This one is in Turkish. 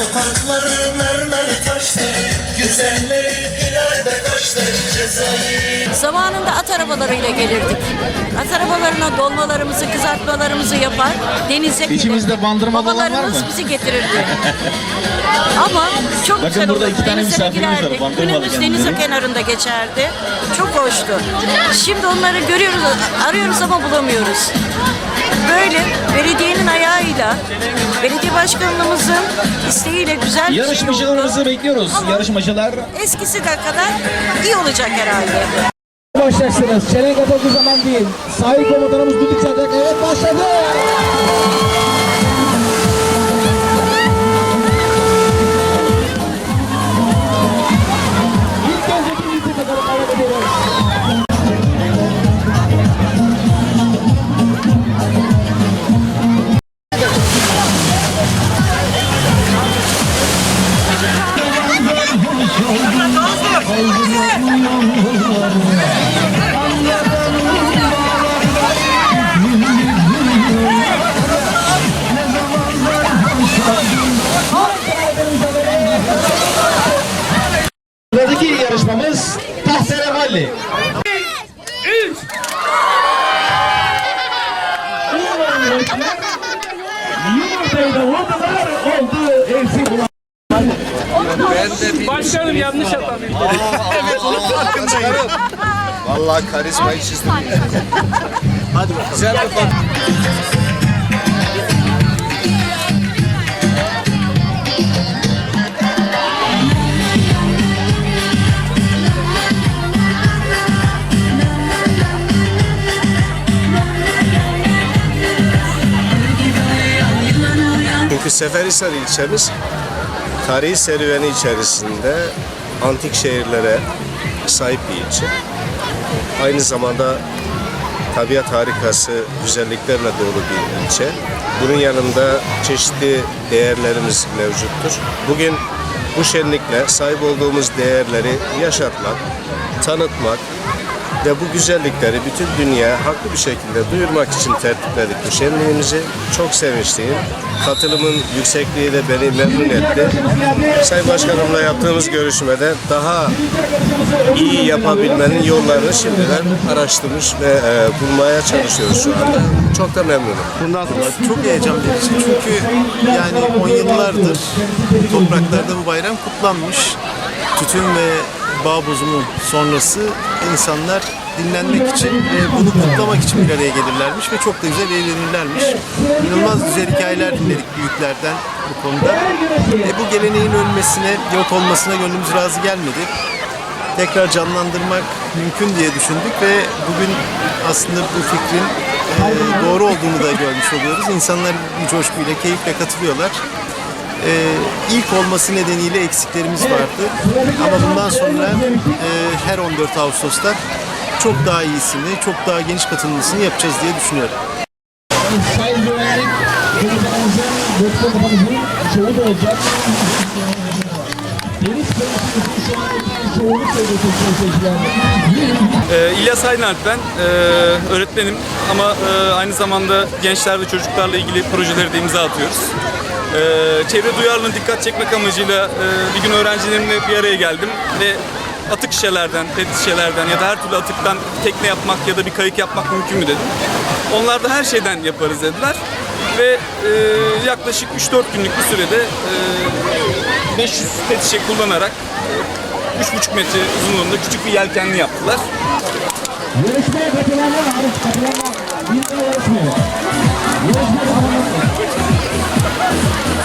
Sokakları mermer taştı Güzelleri ileride kaçtı Cezayir Zamanında at arabalarıyla gelirdik. At arabalarına dolmalarımızı, kızartmalarımızı yapar, denize İçimizde giderdik. bandırma olan var mı? Babalarımız bizi getirirdi. Ama çok Bakın güzel burada olurdu. iki tane Denize misafirimiz var, girerdik. bandırmalı Günümüz deniz kenarında geçerdi. Çok hoştu. Şimdi onları görüyoruz, arıyoruz ama bulamıyoruz. Böyle belediyenin ayağıyla, belediye başkanlığımızın isteğiyle güzel bir şey oldu. Yarışmacılarımızı bekliyoruz. Ama Yarışmacılar Eskisi de kadar iyi olacak herhalde. başlarsınız. Çelenk atıldığı zaman değil. Sahil komutanımız düdük çalacak. Evet başladı. Başkanım yanlış adam. Vallahi karizmayı çizdim. Hadi bakalım. Güzel bir konu. Çünkü Seferihisar ilçemiz tarihi serüveni içerisinde antik şehirlere sahip bir ilçe. Aynı zamanda tabiat harikası, güzelliklerle dolu bir ilçe. Bunun yanında çeşitli değerlerimiz mevcuttur. Bugün bu şenlikle sahip olduğumuz değerleri yaşatmak, tanıtmak ve bu güzellikleri bütün dünyaya haklı bir şekilde duyurmak için tertipledik bu şenliğimizi. Çok sevinçliyim. Katılımın yüksekliği de beni memnun etti. Sayın Başkanımla yaptığımız görüşmede daha iyi yapabilmenin yollarını şimdiden araştırmış ve e, bulmaya çalışıyoruz şu anda. Çok da memnunum. Bundan sonra çok heyecan. Çünkü yani on yıllardır topraklarda bu bayram kutlanmış. Tütün ve bağ bozumu sonrası insanlar dinlenmek için ve bunu kutlamak için bir araya gelirlermiş ve çok da güzel eğlenirlermiş. İnanılmaz güzel hikayeler dinledik büyüklerden bu konuda. E, bu geleneğin ölmesine, yok olmasına gönlümüz razı gelmedi tekrar canlandırmak mümkün diye düşündük ve bugün aslında bu fikrin e, doğru olduğunu da görmüş oluyoruz. İnsanlar bir coşkuyla, keyifle katılıyorlar. E, ilk olması nedeniyle eksiklerimiz vardı. Ama bundan sonra e, her 14 Ağustos'ta çok daha iyisini, çok daha geniş katılımlısını yapacağız diye düşünüyorum. Ee, İlyas Aynalp ben. Ee, öğretmenim ama e, aynı zamanda gençler ve çocuklarla ilgili projelere de imza atıyoruz. Ee, çevre duyarlılığına dikkat çekmek amacıyla e, bir gün öğrencilerimle bir araya geldim ve atık şişelerden, pet şişelerden ya da her türlü atıktan tekne yapmak ya da bir kayık yapmak mümkün mü dedim. Onlar da her şeyden yaparız dediler. Ve e, yaklaşık 3-4 günlük bir sürede e, 500 pet şişe kullanarak e, 3,5 metre uzunluğunda küçük bir yelkenli yaptılar. Yarışmaya katılanlar hariç katılanlar yarışmıyor. Yarışmaya katılanlar. Yes!